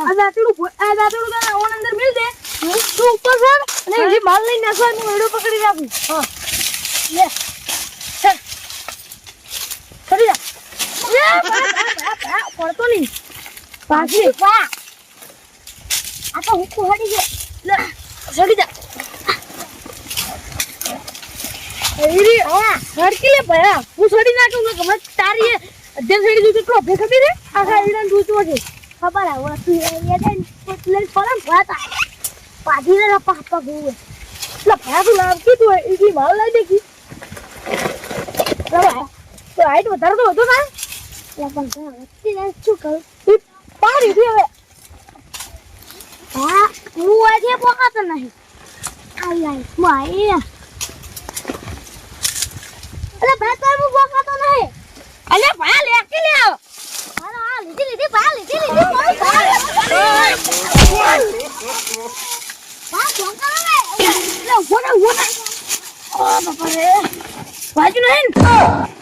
આ દાંતડું આ દાંતડું તને ઓન અંદર મિલ દે. તું ઉપર સર અને એથી માલ લઈને નાખવા હું એડો પકડી રાખું. હા. લે. જા. પડતો નહીં. પાછી. પા આ તો હું હડી છે લે. ચડી જા. એરી હા. હડકી લે ભયા હું. સડી નાખું કે ગમે તારી અધ્યક્ષ છોડી દીધું કેટલો ભે ખબર હે? આખા ઈડન દૂધો છે ખબર આવે તું એ દેન એટલે ફોરમ ભાતા પાડી રે પાપા ગોવે એટલે ભાતું નામ કીધું હોય ઈજી માલ લઈ દેખી બરાબર? તો હાઈટ વધારે તો હતો ના એટલે પણ તો અત્યારે શું કરું? પાડી દે હવે. હા, હું આજે પોકાતો નહીં. આ લાઈફમાં આયા અલે ભાઈ તો હું પોકાતો નહીં? અલે ભાઈ લેકી લે આવ? લીધી લીધી ભાઈ લીધી લીધી ભાઈ ભાઈ ભાઈ પોકાતો નહીં લે ઊભો ને ઓ બાપા રે વાજુ નહીં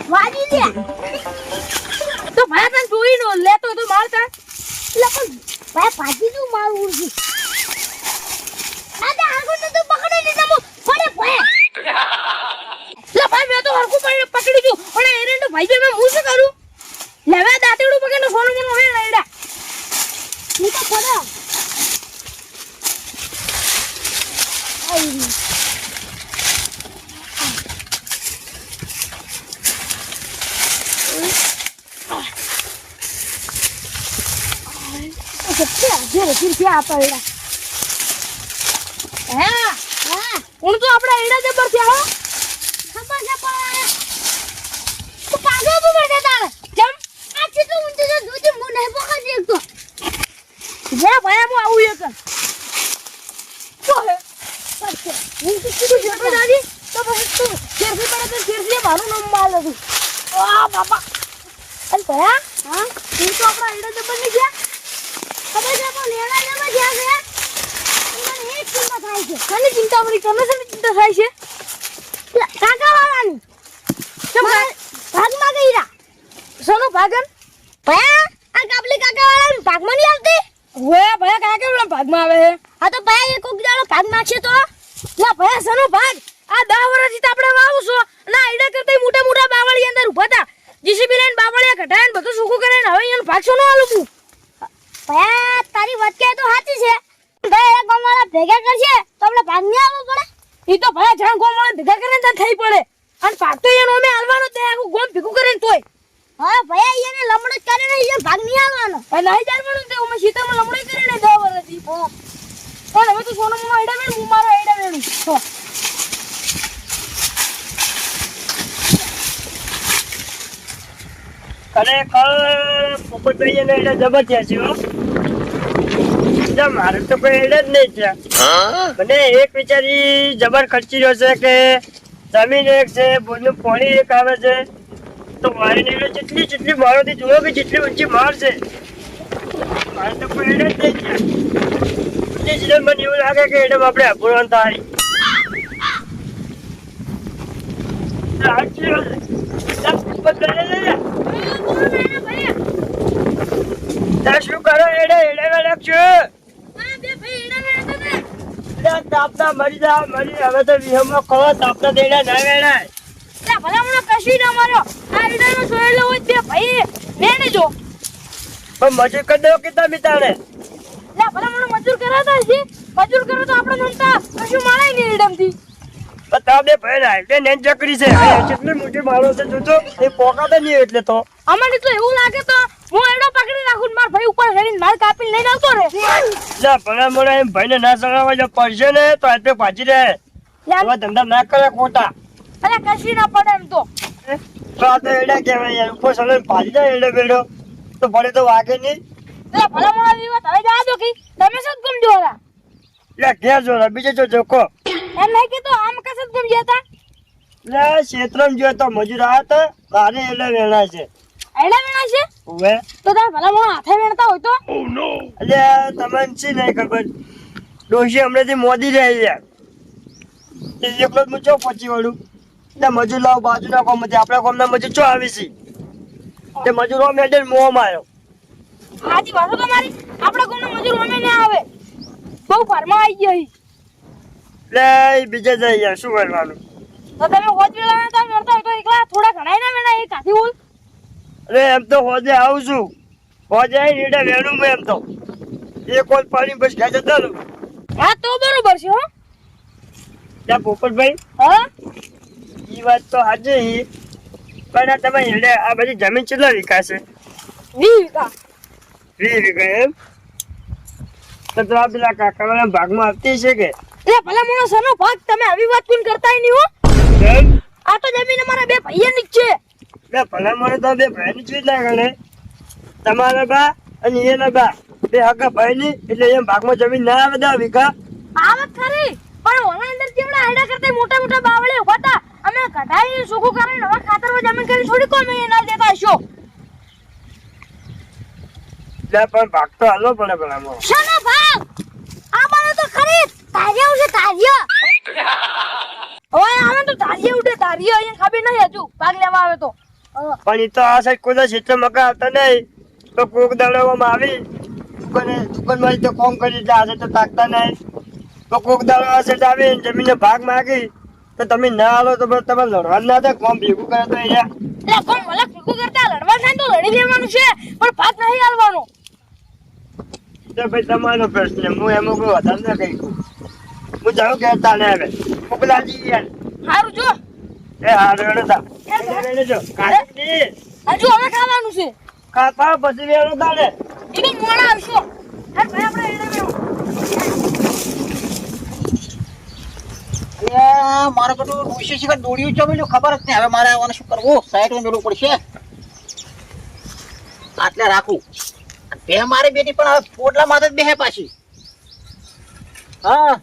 વાજી લે તો ભાઈ તને જોઈ નો લેતો તો મારતા એટલે પણ ભાઈ ભાજી નું માર ઉડજી દાદા આગળ તો પકડી લીધા મો ફરે ભાઈ લે ભાઈ મેં તો હરખું પકડી ગયું પણ એરે તો ભાઈ મેં હું શું કરું લેવા દાંતેડું પકડીને સોનું મોનું હે. તો તો આપણા એડા જબર છે હો ખબર છે પણ તું પાગો તો મને તારે કેમ આ છે તો ઊંચે તો દૂધ મુ નહીં પકડી એક તો જે ભાઈ હું આવું એક તો હે પછી હું તો કીધું છે તો દાદી તો પછી તું ફેરથી પડે તો ફેરથી મારું નામ માલ હતું આ બાપા અને ભયા હા તું તો આપણા એડા જબરની ગયા ખબર છે પણ લેણા લેવા જ્યાં ગયા મને એક ચિંતા થાય છે કોની ચિંતા મરી ચિંતા થાય છે કાકા વાળાની ભાગમાં ગઈ રા સોનો ભાગન ભયા આ કાબલી કાકા વાળાની ભાગમાં નહીં આવતી હોય ભયા કાકા વાળા ભાગમાં આવે છે હા તો ભયા એ કોક દાડો ભાગ નાખશે તો ના ભયા સોનો ભાગ આ 10 વર્ષથી તો આપણે વાવું છો ના આઈડા કરતા મોટા મોટા બાવળી અંદર ઊભા હતા જીસીબી લઈને બાવળિયા ઘટાઈને બધું સુખું કરીને હવે એનું ભાગ ન આલું ભયા તારી વાત કહે તો સાચી છે. ભાઈ એક ગામવાળા ભેગા કરશે તો આપણે ભાગ નહીં આવવો પડે? ઈ તો ભાઈ જાણ ગામવાળા ભેગા કરીને ત્યાં થઈ પડે. અને ભાગ તો એનો અમે હાલવાનો તે આખું ગોમ ભેગું કરીને તોય. હા ભાઈ એને લમડો જ કરીને ઈ ભાગ નહીં આવવાનો ભાઈ નહીં જાણવાનું તે અમે સીતામાં લમડો કરીને દવા પણ હવે તો સોનું મોનો એડા હું મારો એડા વેણું. તો ખરેખર પોપટભાઈ એને એને જબરજસ્ત છે હો. મારે તો કોઈ એડ જ નહીં છે. મને એક વિચારી જબર ખર્ચી રહ્યો છે કે જમીન એક છે બોરનું પાણી એક આવે છે. તો મારી નીકળે જેટલી જેટલી મારોથી જુઓ કે જેટલી ઊંચી માર છે. મારે તો કોઈ એડ જ નહીં છે. જ મને એવું લાગે કે એડમ આપણે અપૂરણ થાય સાચી વાત. જા, પોપટભાઈ, લે, લે, લે. તા શું કરો એડે એડે વેડે છું એડા મરી જા મરી હવે તો વિહમમાં કહો તાપના દેડા ના વેડાય લા ભલા મને કશી ના મારો. આ એડાનો સોયલો હોય તે ભાઈ. મેને જો. પણ મજૂર કરી દો ભલા મને મજૂર કરાતા છે મજૂર કરો તો આપણે નમતા કશું મળે નહીં એડમથી પણ તમે ભાઈ નેન ચકરી છે. કેટલી મોટી માણો છે જોજો. એ પોકાતા નહીં એટલે તો. અમને તો એવું લાગે તો હું એડો પકડી રાખું માર ભાઈ ઉપર ચડીને માર કાપી લઈને આવતો રે જા ભલા મોડા એમ ભાઈને ના સગાવા જો પડશે ને તો આજે પાછી રે લા ધંધા ના કરે ખોટા. અરે કશી ના પડે એમ તો. તો આ તો એડા કહેવાય યાર ઉપર સડે પાછી જાય એડે બેડો. તો ભલે તો વાગે નહીં. લા ભલા મોડા વિવાદ હવે જવા દો કી. તમે શું ગમજો હતા એટલે ઘેર જો બીજે જો જોકો. એમ નહીં કીધું આમ કશું જ ગમજ્યા હતા એટલે ક્ષેત્રમાં ગયો તો મજૂર આવ્યા હતા મારે એટલે વેણા છે. એડા વેણા છે? હવે? તો તાર ભલા મોણો હાથે વેણતા હોય તો? એટલે તમને છે નહીં ખબર? ડોશી હમણાંથી મોદી રહે છે. તે એકલો જ મુચો પહોંચી વળું? એટલે મજૂર લાવ બાજુના ગામમાંથી આપણા ગામના મજૂર ચો આવી છે? તે મજૂરો મેડલ મોં માર્યો. હાજી વાતો તમારી આપણા ગામના મજૂર અમે ના આવે. બહુ ફાર્મા આવી ગયા લે બીજે જઈ ગયા. શું કરવાનું? તો તમે હોજ વેળા વેણતા વેણતા હોય તો એકલા થોડા ઘણાય ના વેણા એક હાથી બોલ. અરે એમ તો હોજે આવું છું. હોજે રેડે વેણું મેં એમ તો. એક કોઈ પાણી બસ ખાઈ જતા હા તો બરોબર છે હો. ત્યાં પોપટભાઈ. હા? એ વાત તો આજે હી. પણ આ તમે હેડે આ બધી જમીન કેટલા વિકાસે વી વીઘા. વીસ વીઘા એમ? તો તો આ પેલા કાકાવાળા ભાગમાં આવતી છે કે? એટલે ભલા મોણો સનો ભાગ તમે આવી વાત કોણ કરતા નહીં હો. આ તો જમીન અમારા બે ભાઈઓની ની છે. બે ભલા મને તો બે ભાઈની ચીજ ના ગણે. તમારા બા અને એના બા. બે હગા ભાઈની એટલે એમ ભાગમાં જમીન ના આવે દા વિકા આવત ખરી. પણ ઓલા અંદર જેવડા આડા કરતા મોટા મોટા બાવળે હોતા. અમે કઢાઈ સુકું કરીને હવે ખાતરમાં જમીન કરી છોડી કોમે એના દેતા છો લે પણ ભાગ તો હાલો પડે ભલામાં શાનો ભાગ? આ તો ખરી. તારિયા ઉઠે તારિયા હવે આવે તો તારિયા ઉઠે તારિયા અહીંયા ખાબી નહીં હજુ. ભાગ લેવા આવે તો. પણ એ તો આ સાઈડ કોઈ ક્ષેત્ર મકા આવતા નહીં તો કોક દાડવામાં આવી દુકાને દુકાનમાં તો કોમ કરી એટલે આજે તો તાકતા નહીં તો કોક દાડો આ સાઈડ આવી જમીનને ભાગ માગી. તો તમે ના આવો તો તમે લડવા ના થાય કોમ ભેગું કરે તો અહીંયા. એટલે કોણ ભલા ભેગું કરતા? લડવા થાય તો લડી લેવાનું છે પણ ભાગ નહીં આલવાનો તો ભાઈ તમારો પ્રશ્ન હું એમાં કોઈ વધારે ના કહી હું જાઉં કે તાને આવે. મોકલાજી યાર સારું જો. એ હારો એનો તા એને જો. કાઢી હજુ હવે ખાવાનું છે. કાપા પછી વેણો તાને એ તો મોડા આવશો. હે ભાઈ આપણે એને મેં મારે ડોશી શિખર દોડ્યું છે પેલું ખબર જ નહીં. હવે મારે આવવાનું શું કરવું? સાઈડમાં પડશે. આટલે રાખું. બે મારી બેટી પણ હવે પોટલા માથે જ બેહે પાછી. હા.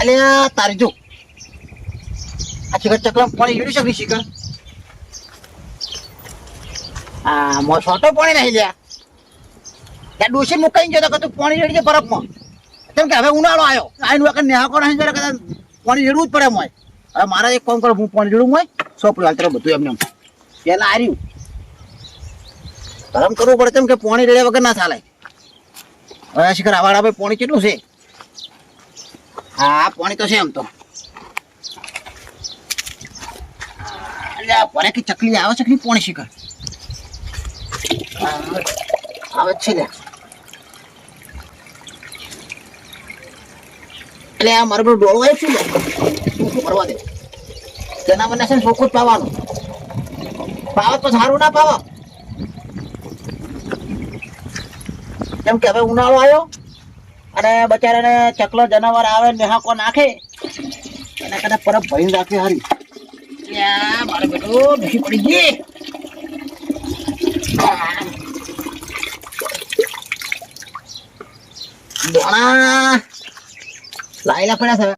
અલ્યા, તારી જો. આ શિખર ચકલા પાણી જોડી શકવી શિખર આ મો છોટો પાણી નહીં લ્યા. ત્યાં ડોસી મુકાઈ જતો કે તું પાણી રેડી છે બરફમાં. કેમ કે હવે ઉનાળો આવ્યો આઈન વખત નેહાકો નહીં જરા કદાચ પાણી રેડવું જ પડે મોય હવે મારા એક કામ કરો હું પાણી રેડું મોય સોપડું હાલતર બધું એમને પહેલાં હાર્યું ગરમ કરવું પડે કેમ કે પાણી રેડ્યા વગર ના ચાલે. હવે શિખર આવાડા ભાઈ પાણી કેટલું છે? હા, પાણી તો છે એમ તો. અલ્યા કે ચકલી આવે છે કે પાણી શિખર. આવે છે ને એટલે આ મારું બધું ડોળું આવ્યું છે ને શું કરવા દે? તેના મને છે ને ચોખ્ખું જ પાવાનું. પાવત તો સારું ના પાવા. કેમ કે હવે ઉનાળો આવ્યો. અને બચારાને ચકલો જનાવર આવે નેહાકો નાખે. અને કદાચ પરબ ભરીને રાખે હારી. મારો બેટો ભીખી પડી ગઈ. દોણા લાયેલા પડ્યા છે.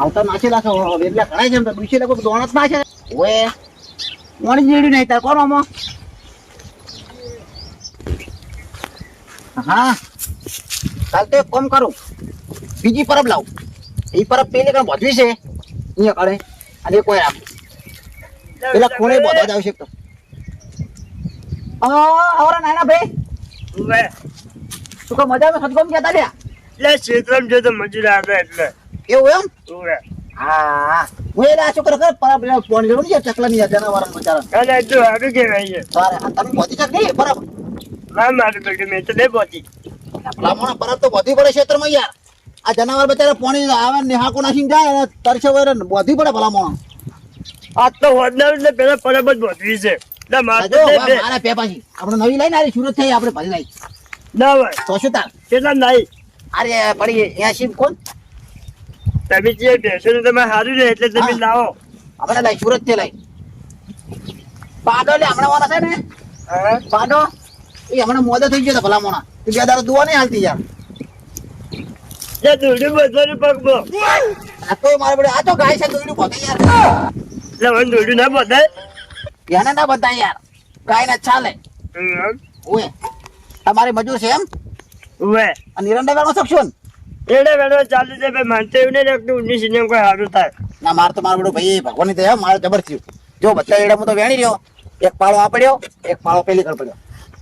આવતા નાચેલા લાખો એટલે કરાય છે એમ તો નાચે જેડી નહીં તાર કોણ આમાં? હા. કાલ તો એક કામ કરું. બીજી પરબ લાવું. એ પરબ પેલી કણ ભજવી છે? અહીંયા કણે અને કોઈ રાખ. પેલા કોણે બધા જ આવશે તો. આવરા નાના ભાઈ. તું કો મજા આવે સદગમ કેતા લ્યા એટલે ક્ષેત્રમાં જો તો મજૂર આવે એટલે. એવું એમ? હા. હું એલા છોકરો કર પરબ લેવા ફોન લેવું છે? ચકલા ની જનાવર બચારા જો આગળ કે નહીં તારે તમે પહોંચી ચક નહીં? બરાબર ના મારું બેટું મેં તો નહીં પહોંચી ભલામણ પરબ તો બધી પડે ક્ષેત્રમાં યાર. આ જનાવર બચારા પાણી આવે ને નાખીને જાય અને તરસે વરે બધી પડે ભલામણ. આ તો હોદનાર એટલે પેલા પરબ જ વધવી છે. એટલે મારે તો જો નહીં બે. મારા પે પાછી. આપણે નવી લઈને આરી સુરત થઈ આપણે ભરી લઈ ના હોય તો શું તાર? કેટલા નહીં? અરે પડી એસી કોણ? તમે જે બેસો ને તમે સારું રહે એટલે તમે લાવો. આપણે લઈ સુરતથી લઈ. પાડો લે હમણાં વાળા છે ને. પાડો. એ હમણાં મોદા થઈ ગયો તો ભલામણ. તું બે દારો દુવા નહીં હાલતી યાર. દોડ્યું બધવાનું પગમાં આ તો મારે બધે આ તો ગાય છે દોયડું બધે યાર. દોડ્યું ના બધાય એને ના બતાય યાર. ગાય ના ચાલે ઓએ તમારી મજૂર છે એમ? ઉવે. અને નિરંડા વેણો શકશો ને? એને વેણવા છે ભાઈ માનતો એવું નહીં લાગતું સિનેમ કોઈ સારું થાય. ના માર તો મારો બધું ભાઈ ભગવાનની દયા મારે જબર થયું. જો બધા એડા હું તો વેણી રહ્યો. એક પાળો આ પડ્યો એક પાળો પેલી કર પડ્યો.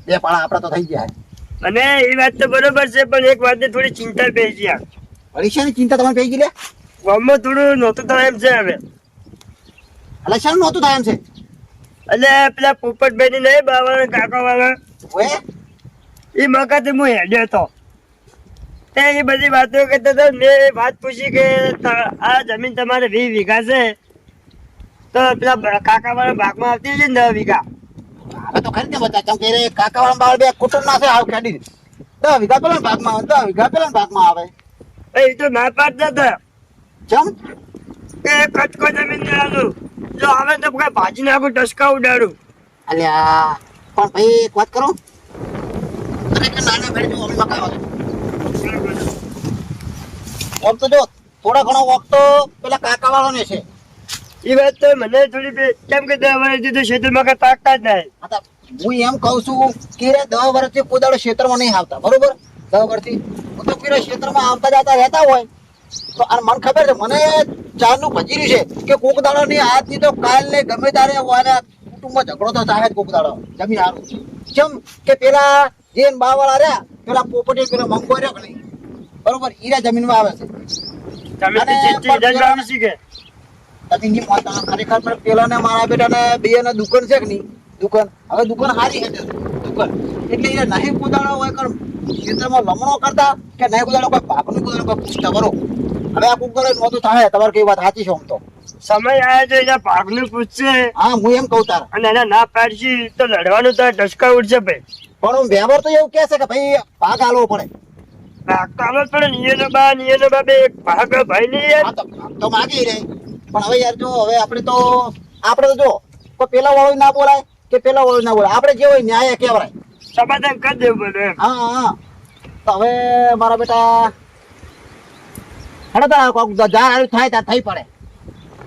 બે પાળા આપડા તો થઈ ગયા. અને એ વાત તો બરોબર છે પણ એક વાતની થોડી ચિંતા પડી ગયા પરીક્ષાની ચિંતા તમારે પઈ ગઈ લે? ગામમાં થોડું નહોતું થાય એમ છે હવે. એટલે શાનું નહોતું થાય એમ છે? એટલે પેલા પોપટભાઈ ની નહીં બાવા કાકા વાળા ઓએ? એ મકાતે હું હેડ્યો હતો. તે એ બધી વાતો કરતા તો મેં વાત પૂછી કે આ જમીન તમારે વીસ વીઘા છે. તો પેલા કાકા વાળા ભાગમાં આવતી છે ને દસ વીઘા. તો બધા ચમ કે રે કાકા વાળા બાળ બે કુટુંબ ના છે આવ ખેડી દસ વીઘા પેલા ભાગમાં આવે દસ વીઘા પેલા ભાગમાં આવે. એ તો ના પાડતા હતા ચમ એ કટકો જમીન ને આલું જો આવે તો કઈ ભાજી નાખું ટસકા ઉડાડું. અલ્યા પણ ભાઈ એક વાત કરું? નાના અમે છે તો જો થોડા ઘણો વખત તો પેલા કાકા વાળો ને છે. એ વાત તો મને થોડી કેમ કે હવે જે તો ખેતરમાં કઈ પાકતા જ નહીં. હું એમ કહું છું કે દસ વર્ષથી કોઈ દાડો ક્ષેત્રમાં નહીં આવતા બરોબર? દસ વર્ષથી. હું તો પીરે ક્ષેત્રમાં આવતા જતા રહેતા હોય. તો આ મને ખબર છે મને ચારનું ભજી રહ્યું છે કે કોક દાડો ની આજની તો કાલ ને ગમે તારે હોય કુટુંબમાં ઝઘડો તો થાય જ કોક દાડો જમીન સારું કેમ કે પેલા જે બાવાળા રહ્યા પેલા પોપટી પેલા મંગો રહ્યો નહીં? બરોબર ઈરા જમીનમાં આવે છે. અને નહીં ખરેખર પેલા ને મારા બેટા ને બે ને દુકાન છે કે નહીં? દુકાન. હવે દુકાન હારી છે દુકાન. એટલે એ નહીં કુદાડો હોય કર ખેતરમાં લમણો કરતા કે નહીં કુદાડો કોઈ પાકનું કુદાડો કોઈ પૂછતા બરો હવે આ કુકર નહોતું થાય તમારે કઈ વાત સાચી છે આમ તો. સમય આવ્યો છે એના ભાગનું પૂછશે. હા હું એમ કહું તાર. અને એના ના પાડશી તો લડવાનું તો ટસકા ઉઠશે ભાઈ. પણ હું વ્યવહાર તો એવું કહે છે કે ભાઈ ભાગ આલવો પડે. ભાગ તો આલો પડે નિયનો બા નિયનો બા બે ભાગ ભાઈ નહીં યાર. તો માગી રહે પણ હવે યાર જો હવે આપણે તો આપણે તો જો પેલા વાળું ના બોલાય. કે પેલા વાળું ના બોલે આપણે જે હોય ન્યાય કહેવાય. સમાધાન કરી દેવું પડે હા હા તો હવે મારા બેટા હેડો તાર કોક જાર હારું થાય ત્યાં થઈ પડે.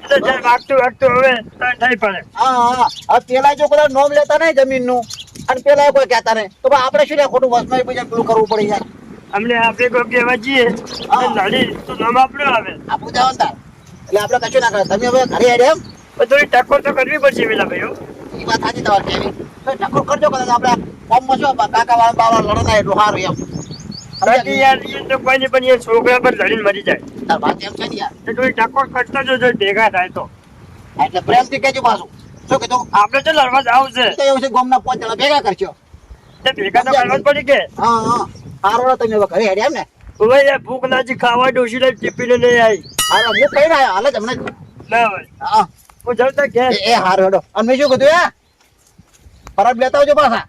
એટલે જ્યારે વાગતું વાગતું હવે તો થઈ પડે. હા હા. હવે પેલા જો કોઈ નોમ લેતા નહીં જમીનનું અને પેલા કોઈ કહેતા નહીં. તો આપણે શું લે ખોટું વસમાં પછી પેલું કરવું પડે યાર અમને આપણે કોઈ કહેવા જઈએ હા. લડી તો નામ આપણું આવે. તાર એટલે આપણે કશું ના કરે તમે હવે ઘરે હેડે એમ? થોડી ટકોર તો કરવી પડશે પેલા ભાઈઓ. એ વાત સાચી તમારે કેવી તો ટકોર કરજો કદાચ આપણે ફોર્મમાં શું કાકા વાળા બાવા લડે એટલું સારું એમ. બાકી યાર એ તો કોઈ નહીં પણ એ છોકરા પર લડીને મરી જાય. તાર વાત એમ છે ને યાર. તો ટકોર કરતા જો ભેગા થાય તો. એટલે પ્રેમથી કહેજો પાછું. શું કીધું? આપણે તો લડવા જ આવશે. તો એવું છે ગામના પાંચ જણા ભેગા કરજો. તે ભેગા તો કરવા પડી કે? હા હા. હારો તમે ઘરે હેડે ને હવે યાર ભૂખ નાજી ખાવા ડોસી ને લઈ નહીં આવી હાલો હું કઈ ના હાલ જ હમણાં ના હોય. હા. હું જાઉં તો એ એ હેડો અને મેં શું કીધું એ? પરબ લેતા આવજો પાછા.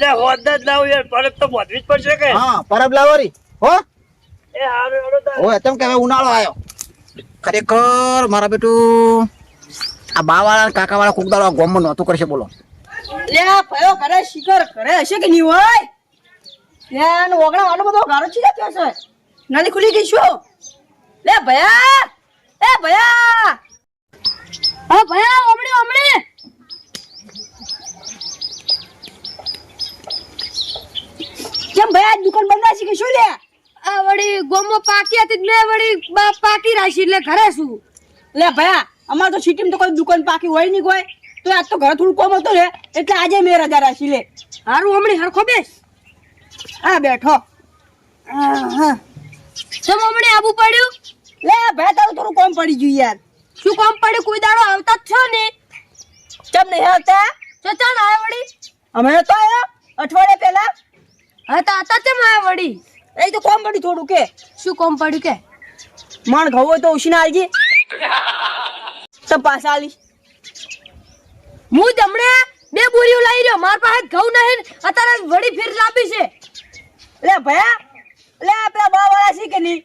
લે હોદા જ લાવું યાર. પરત તો બોધવી જ પડશે કે? હા પરબ લાવરી હો? એ હારું હેડો તાર. ઓય તેમ કે હવે ઉનાળો આવ્યો ખરેખર મારા બેટું આ બા વાળા કાકા વાળા કુકદારો ગોમ ગોમમાં નહોતું કરશે બોલો. લે ભયો કરે શિખર ઘરે હશે કે નહીં હોય? ત્યાં ઓગણા વાળો બધો ગારો છે નાની ખુલી ગઈ શું લે ભયા એ ભયા હા ભયા હમણે હમણે કેમ ભયા આજ દુકાન બંધ રાખી કે શું લે આ વળી ગોમમાં મેં વળી પાકી રાખી એટલે ઘરે શું લે ભયા અમાર તો સિટીમાં તો કોઈ દુકાન પાકી હોય નહીં કોઈ. તો આજ તો ઘરે થોડું કોમ હતું ને એટલે આજે મેં રજા રાખી લે. હારું હમણાં હરખો બેસ. હા બેઠો. હા ચમ હમણે આબુ પડ્યું? લે ભાઈ તારું થોડું કોમ પડી ગયું યાર. શું કોમ પડ્યું? કોઈ દાડો આવતા જ છો ને? કેમ નહીં આવતા? તો ચાલ આયા વળી. હમણાં તો આવ્યો અઠવાડિયા પહેલા. હા તો આતા ચમ આયા વળી? એ તો કોમ પડ્યું થોડું કે. શું કોમ પડ્યું કે? મણ ઘઉં હોય તો ઉછીના આલજે તો પાછા આલીશ હું જ બે બોરીઓ લાવી રહ્યો. માર પાસે ઘઉં નહીં અત્યારે વળી ફેર લાંબી છે. લે ભયા લે આપડા બા વાળા છે કે નહીં?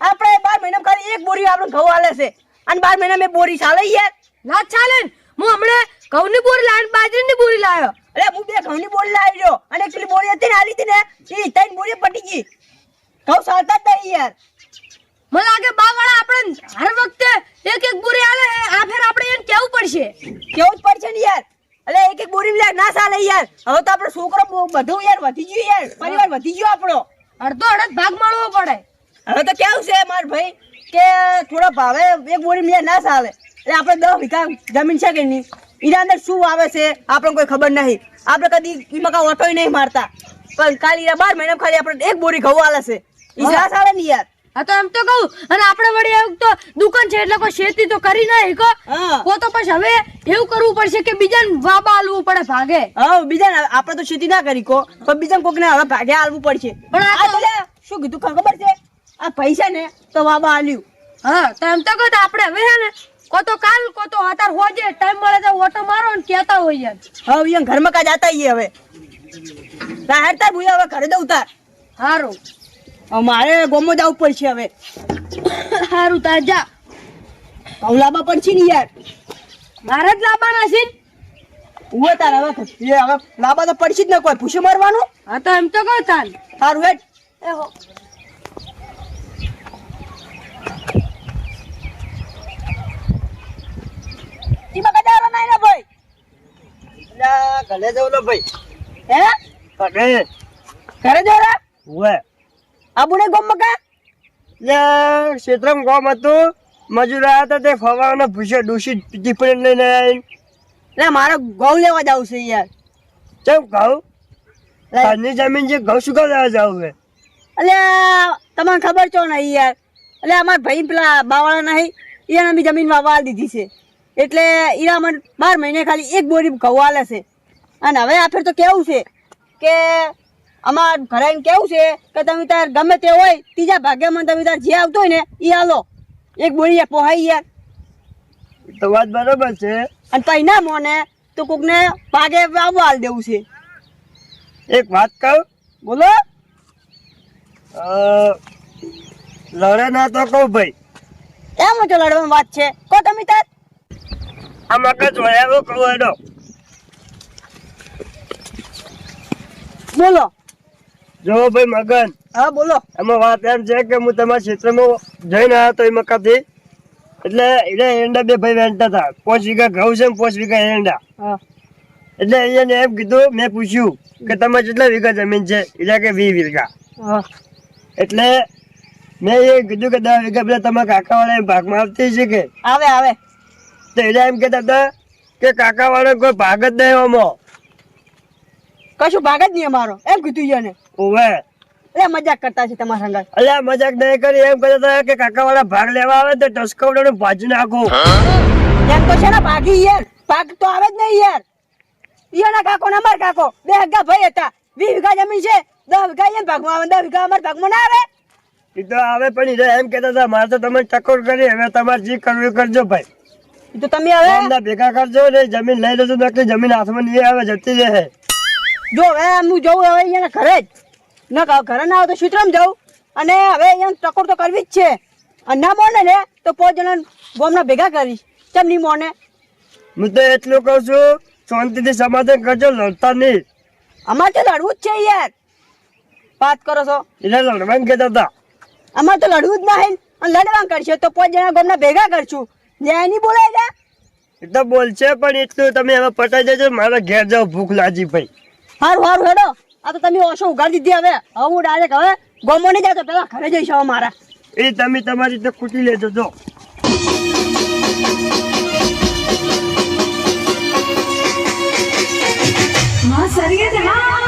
આપણે બાર મહિના ખાલી એક બોરી આપણે ઘઉં આલે છે. અને બાર મહિના મેં બોરી ચાલે યાર ના ચાલે હું હમણે ઘઉંની બોરી લાવીને બાજરીની બોરી લાવ્યો અરે હું બે ઘઉંની બોરી લાવી રહ્યો. અને એકલી બોરી હતી ને આલી હતી ને એ ત્રણ બોરી પટી ગઈ. ચાલતા જ નહીં યાર. મને લાગે બા વાળા આપણે હર વખતે એક એક બોરી આલે આ ફેર આપણે એને કેવું પડશે? કેવું જ પડશે ને યાર. અલે, એક એક બોરી યાર ના ચાલે યાર. હવે તો આપણો છોકરો બધું યાર વધી ગયું યાર. પરિવાર વધી ગયો આપણો. અડધો અડધ ભાગ મળવો પડે. હવે તો કેવું છે માર ભાઈ? કે થોડા ભાવે એક બોરી યાર ના ચાલે. એટલે આપણે દસ વીઘા જમીન છે કે નહીં? એના અંદર શું આવે છે આપણને કોઈ ખબર નહીં. આપણે કદી એમાં કાંઈ ઓટોય નહીં મારતા. પણ કાલે એના બાર મહિના ખાલી આપણે એક બોરી ઘઉં આલે છે. એ આવે ને યાર. હા તો એમ તો કહું. અને આપણે વળી એવું તો દુકાન છે એટલે કોઈ શેતી તો કરી ના હિકો કો તો પછી હવે એવું કરવું પડશે કે બીજાને વાબા આલવું પડે ભાગે. હા બીજા આપણે તો શેતી ના કરી કો. પણ બીજા કોકને હવે ભાગે આલવું પડશે. પણ આ શું કીધું ખબર છે? આ પૈસા ને તો વાબા આલ્યું. હા તો એમ તો કહું આપણે હવે હે ને કો તો કાલ કો તો અત્યાર હોજે ટાઈમ મળે તો ઓટો મારો ને કહેતા યાર. હવે અહીંયા ઘરમાં કા જાતા હવે. રાહેર તાર ભૂયા હવે ઘરે દઉં તાર. સારું મારે ગોમો જવું પડશે હવે. સારું તાર જા. લાંબા પડશે ને યાર. મારે જ લાવવાના છે. ઉવે તાર હવે એ હવે લાંબા તો પડશે જ ને કોઈ. ભૂસે મારવાનું? હા તો એમ તો કહો તાર સારું હેઠ એ હો. ઈમાં કદારો નહીં ને ભાઈ? ઘરે જવું ને ભાઈ. હે? ઘરે. ઘરે જો રે ઉવે. આબુને ગોમ મકા? ક્ષેત્રમ ગોમ હતું. મજૂર આવ્યા હતા તે ફવાના ભૂસે દૂષિત ટિફિન લઈને આવીને. મારે ઘઉં લેવા જવું છે યાર. ચમ ઘઉં. ઘરની જમીન છે ઘઉં શું કામ લેવા જવું છે? અલ્યા તમને ખબર છો નહીં યાર. એટલે અમારા ભાઈ પેલા બાવાળા નહીં એને બી જમીન વાવવા દીધી છે. એટલે એના મને બાર મહિને ખાલી એક બોરી ઘઉં આલે છે. અને હવે આ ફેર તો કેવું છે કે અમાર ઘરે આવીને કેવું છે કે તમે તાર ગમે તે હોય ત્રીજા ભાગ્યમાં તમે તાર જે આવતો હોય ને એ હાલો એક બોરી પોહાઈ યાર તો વાત બરોબર છે. અને પછી ના મોને તો કોકને ભાગે વાવવા હાલ દેવું છે. એક વાત કહું? બોલો. લડે ના તો કહું ભાઈ. એમ તો લડવાની વાત છે? કો તમે તાર. આ મગજ હોય એવું કહું એનો. બોલો. જો ભાઈ મગન હા બોલો. એમાં વાત એમ છે કે હું તમારા ક્ષેત્રમાં જઈને આવ્યો તો એ મકાથી એટલે એટલે એંડા બે ભાઈ વેચતા હતા. પાંચ વીઘા ઘઉં છે ને પાંચ વીઘા એંડા. હા. એટલે એને એમ કીધું મેં પૂછ્યું કે તમારે કેટલા વીઘા જમીન છે? એટલે કે વીસ વીઘા. હા. એટલે મેં એ કીધું કે દસ વીઘા પેલા તમારા કાકાવાળા ભાગમાં આવતી છે કે? આવે આવે. તો એટલે એમ કહેતા હતા કે કાકાવાળા કોઈ ભાગ જ નહીં આમાં. કશું ભાગ જ નહીં અમારો. એમ કીધું છે ને ઓવે એટલે મજાક કરતા છે તમારા સંગાત અલ્યા મજાક નહીં કરી એમ કહેતા હતા કે કાકાવાળા ભાગ લેવા આવે તો ટસકવડો ભાજી નાખો. એમ તો છે ને ભાગી યાર. ભાગ તો આવે જ નહીં યાર. ઈયોના કાકો ને અમાર કાકો. બે હગા ભાઈ હતા. વી વીઘા જમીન છે. દસ વીઘા એમ ભાગમાં આવે દસ વીઘા અમાર ભાગમાં ના આવે. એ તો આવે પણ એ એમ કહેતા હતા મારે તો તમે ટકોર કરી હવે તમારે જે કરવું કરજો ભાઈ. તો તમે હવે ભેગા કરજો ને જમીન લઈ લેજો નકલી જમીન હાથમાં નહીં આવે જતી રહે. જો હવે હું જવું હવે અહીંયા ઘરે જ. ન ઘરે ના આવે તો સૂત્રમ જાઉં. અને હવે અહીંયા ટકોર તો કરવી જ છે. અને ના મોને ને તો પાંચ જણા ગોમના ભેગા કરીશ. કેમ નહીં મોને? હું તો એટલું કહું છું શાંતિથી સમાધાન કરજો લડતા નહીં. અમારે તો લડવું જ છે યાર. વાત કરો છો? એટલે લડવાનું કહેતા હતા. અમારે તો લડવું જ નહીં અને લડવાનું કરશે તો પાંચ જણા ગોમના ભેગા કરશું. ન્યાય નહીં બોલાય જા. એ તો બોલશે પણ એટલું તમે હવે પટાઈ જજો મારા ઘેર જાવ ભૂખ લાગી ભાઈ. સારું હારું હેડો. આ તો તમે ઓછો ઉગાડી દીધી હવે. હવે હું ડાયરેક્ટ હવે ગોમો નહીં જતો પેલા ઘરે જઈશ હવે મારા. એ તમે તમારી રીતે કૂટી લેજો જો. છે હા